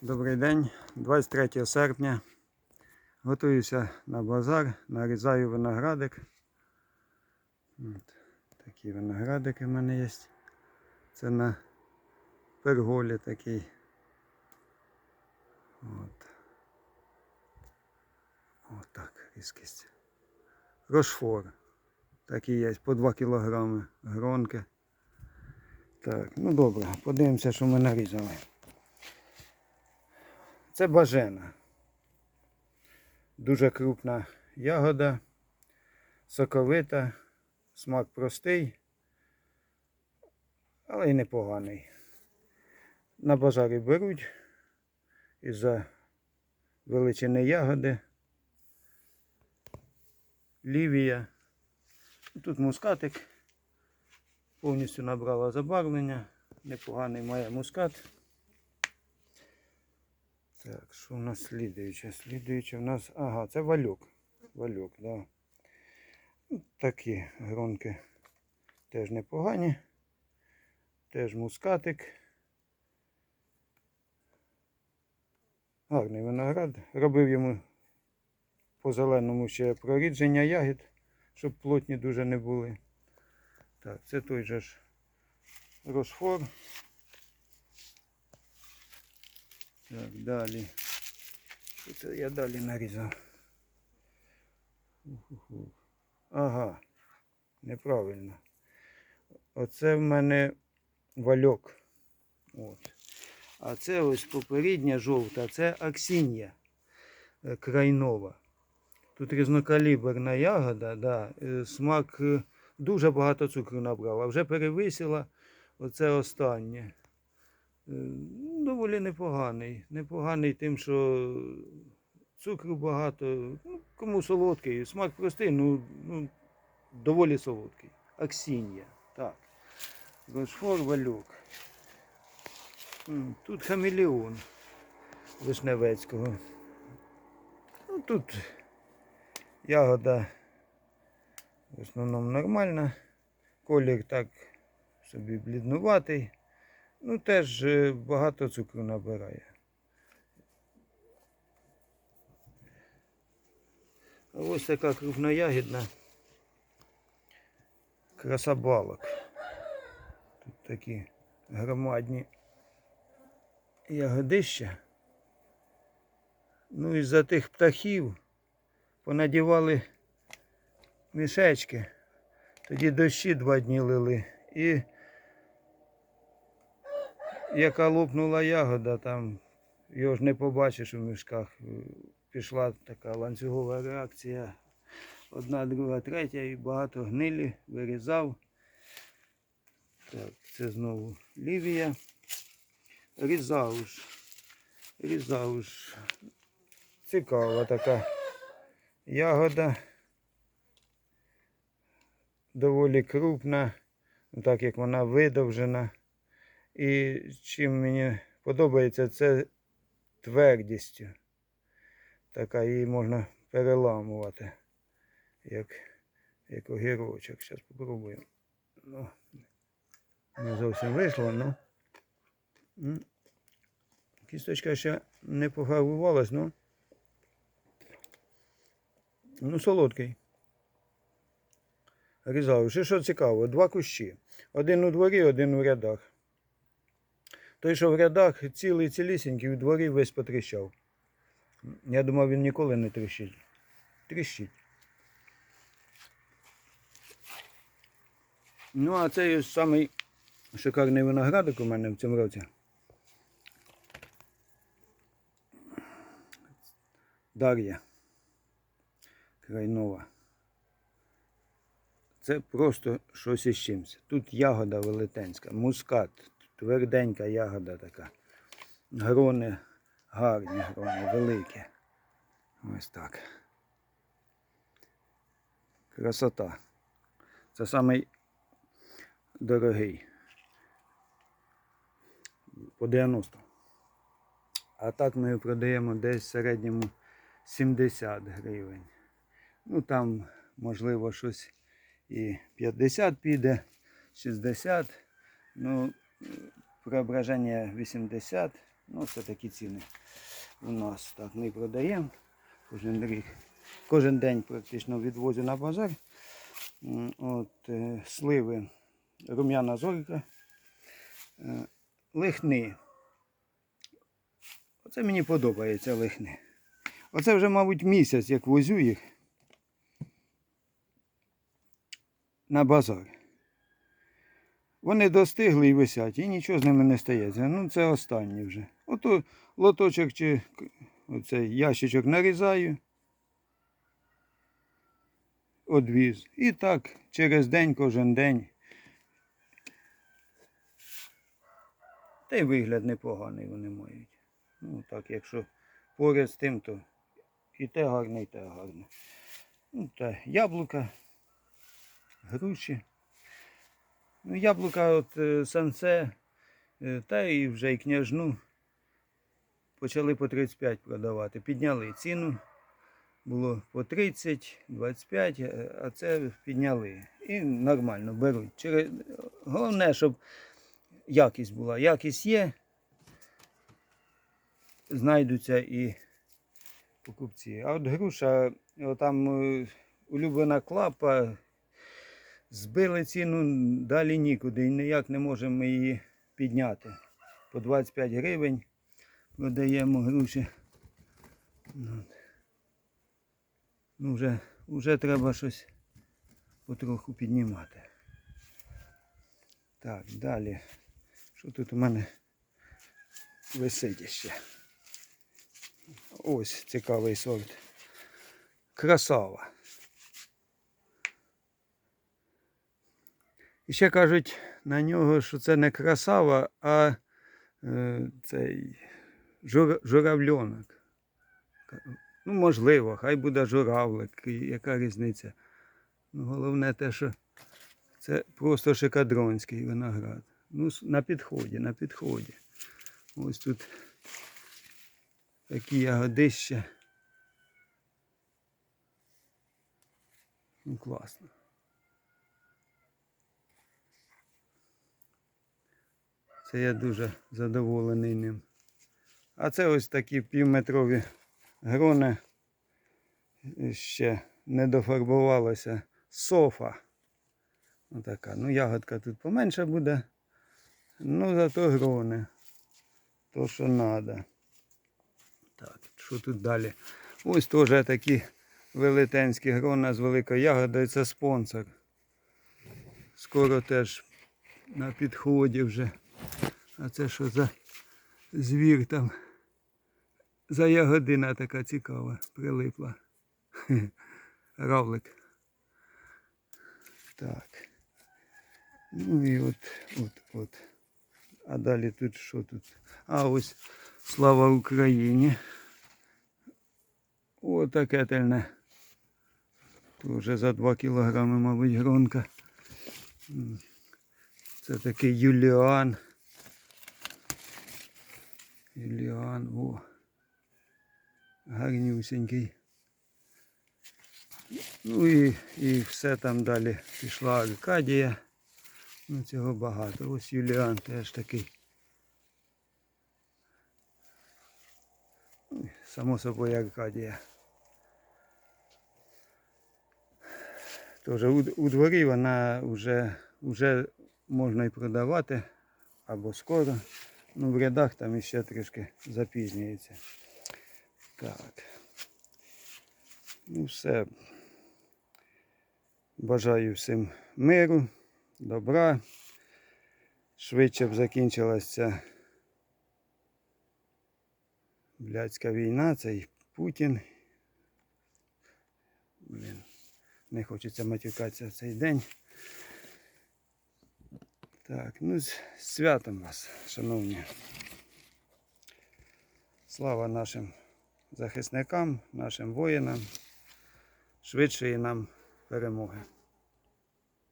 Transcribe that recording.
Добрий день, 23 серпня. Готуюся на базар, нарізаю виноградик. От, такі виноградики в мене є. Це на перголі такий. От. От різкість. Рошфор. Такий є, по 2 кілограми гронки. Так, ну добре, подивимося, що ми нарізали. Це бажена. Дуже крупна ягода, соковита, смак простий, але й непоганий. На базарі беруть із-за величини ягоди, лівія. Тут мускатик повністю набрала забарвлення, непоганий має мускат. Так, що у нас слідуюче? Слідуюче у нас. Ага, це валюк. Валюк, да. Ну, Такі гронки теж непогані. Теж мускатик. Гарний виноград. Робив йому по зеленому ще прорідження ягід, щоб плотні дуже не були. Так, це той же ж Росфор. Так, далі. Це я далі нарізав? Ага, неправильно. Оце в мене вальок. От. А це ось попередня жовта, це аксінія е, крайнова. Тут різнокаліберна ягода, да, е, смак е, дуже багато цукру набрала. Вже перевисила оце останнє. Доволі непоганий. Непоганий тим, що цукру багато. Ну, кому солодкий. Смак простий, ну, ну доволі солодкий. Аксінія. Так. Рошфор валюк. Тут хамелеон Вишневецького. Ну, тут ягода в основному нормальна. Колір так собі бліднуватий. Ну, теж е, багато цукру набирає. А ось така крупноягідна краса балок. Тут такі громадні ягодища. Ну і за тих птахів понадівали мішечки. Тоді дощі два дні лили. І яка лопнула ягода, там його ж не побачиш у мішках. Пішла така ланцюгова реакція. Одна, друга, третя, і багато гнилі, вирізав. Так, це знову лівія. Різауш. Різауш. Цікава така ягода. Доволі крупна, так як вона видовжена. І чим мені подобається, це твердістю. Така її можна переламувати, як, як огірочок. Зараз спробуємо. Ну, не зовсім вийшло, ну. Кісточка ще не погравувалась, ну. Ну, солодкий. Різав. Ще що цікаво, два кущі. Один у дворі, один у рядах. Той, що в рядах цілий цілісінький, у дворі весь потріщав. Я думав, він ніколи не тріщить. Тріщить. Ну, а цей самий шикарний виноградик у мене в цьому році. Дар'я. Крайнова. Це просто щось із чимось. Тут ягода велетенська, мускат, тверденька ягода така. Грони гарні, грони, великі. Ось так. Красота. Це самий дорогий. По 90. А так ми продаємо десь в середньому 70 гривень. Ну там, можливо, щось і 50 піде, 60. Ну, преображення 80. Ну, це такі ціни у нас. Так, ми продаємо кожен рік. Кожен день практично відвозю на базар. От, е, сливи, рум'яна зорька, е, лихни. Оце мені подобається лихни. Оце вже, мабуть, місяць, як возю їх на базар. Вони достигли і висять, і нічого з ними не стається. Ну, це останнє вже. Ото лоточок чи оцей ящичок нарізаю, одвіз. І так через день, кожен день. Та й вигляд непоганий вони мають. Ну, так, якщо поряд з тим, то і те гарне, і те гарне. Ну, та яблука, груші. Ну, яблука от е, санце, е, та і вже і княжну почали по 35 продавати. Підняли ціну. Було по 30, 25, е, а це підняли. І нормально беруть. Через... Головне, щоб якість була. Якість є, знайдуться і покупці. А от груша, там улюблена клапа, збили ціну далі нікуди. І ніяк не можемо її підняти. По 25 гривень продаємо груші. Ну. Ну, вже, вже треба щось потроху піднімати. Так, далі. Що тут у мене висить ще? Ось цікавий сорт. Красава. І ще кажуть на нього, що це не красава, а е, цей жур, журавльонок. Ну, можливо, хай буде журавлик, яка різниця. Ну, головне те, що це просто шикадронський виноград. Ну, на підході, на підході. Ось тут такі ягодища. Ну, класно. Це я дуже задоволений ним. А це ось такі півметрові грони. Ще не дофарбувалася софа. Отака. Ну, ягодка тут поменше буде. Ну, зато грони. То, що треба. Так, що тут далі? Ось теж такі велетенські грона з великою ягодою. Це спонсор. Скоро теж на підході вже. А це що за звір там? За ягодина така цікава, прилипла. Равлик. Так. Ну і от, от, от. А далі тут що тут? А ось слава Україні. О, таке тельне. Вже за 2 кілограми, мабуть, гронка. Це такий Юліан. Юліан, о. Гарнюсенький. Ну і, і все там далі пішла Аркадія. Ну цього багато. Ось Юліан теж такий. Ну, Само собою Аркадія. Тож у, у дворі вона вже, вже можна і продавати або скоро. Ну, в рядах там іще трішки запізнюється. Так. Ну все. Бажаю всім миру, добра. Швидше б закінчилася блядська війна, цей Путін. Блін, не хочеться матюкатися в цей день. Так, ну з святом вас, шановні. Слава нашим захисникам, нашим воїнам, швидшої нам перемоги.